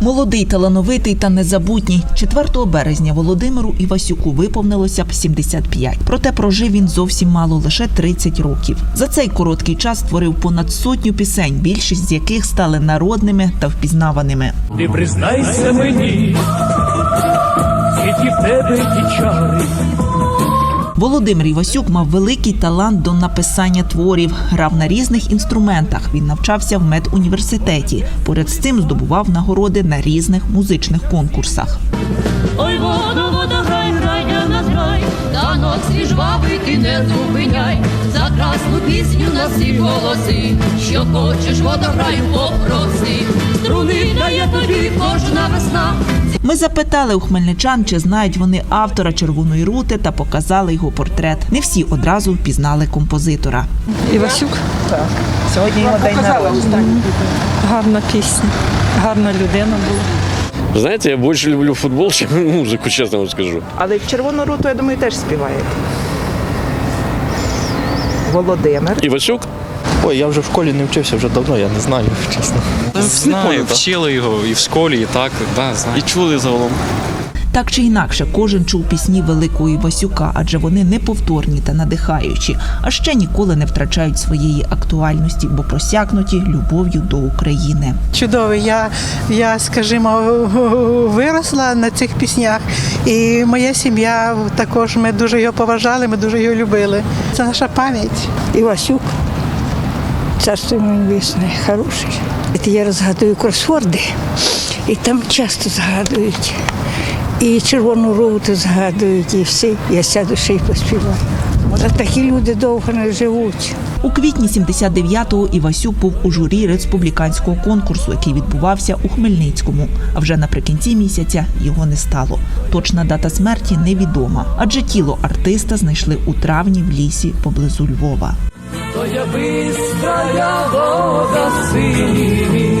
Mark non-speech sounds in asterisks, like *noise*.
Молодий, талановитий та незабутній. 4 березня Володимиру Івасюку виповнилося б 75. Проте прожив він зовсім мало, лише 30 років. За цей короткий час створив понад сотню пісень, більшість з яких стали народними та впізнаваними. Ти признайся мені, Володимир Івасюк мав великий талант до написання творів, грав на різних інструментах. Він навчався в медуніверситеті. Поряд з цим здобував нагороди на різних музичних конкурсах. Ой, воду, вода, грай, грай, для нас грай, танок свій жвавий ти не зупиняй, за красну пісню на всі голоси, що хочеш, вода граю, попроси, струни дає тобі кожна весна, Ми запитали у хмельничан, чи знають вони автора червоної рути та показали його портрет. Не всі одразу впізнали композитора. Івасюк так Сьогодні його день народження. гарна пісня, гарна людина була. Знаете, я больше люблю футбол, *laughs* чем музыку, честно вам скажу. Але червону руту, я думаю, теж співаєте. Володимир. Івасюк? Ой, я вже в школі не вчився вже давно, я не знаю, *laughs* чесно. Знаю, вчили його і в школі, і так, да, знаю. І чули загалом. Так чи інакше, кожен чув пісні великого Івасюка, адже вони неповторні та надихаючі, а ще ніколи не втрачають своєї актуальності, бо просякнуті любов'ю до України. чудовий. Я, я, скажімо, *laughs* виросла на цих піснях, і моя сім'я також ми дуже його поважали, ми дуже його любили. Це наша пам'ять. Івасюк, царство йому небесне, хороший. Це я розгадую кросворди, і там часто згадують. І червону руту згадують, і всі. Я сяду ще й поспіваю. А такі люди довго не живуть. У квітні 79-го Івасюк був у журі республіканського конкурсу, який відбувався у Хмельницькому. А вже наприкінці місяця його не стало. Точна дата смерті невідома, адже тіло артиста знайшли у травні в лісі поблизу Львова. То я бистра вода синій мір.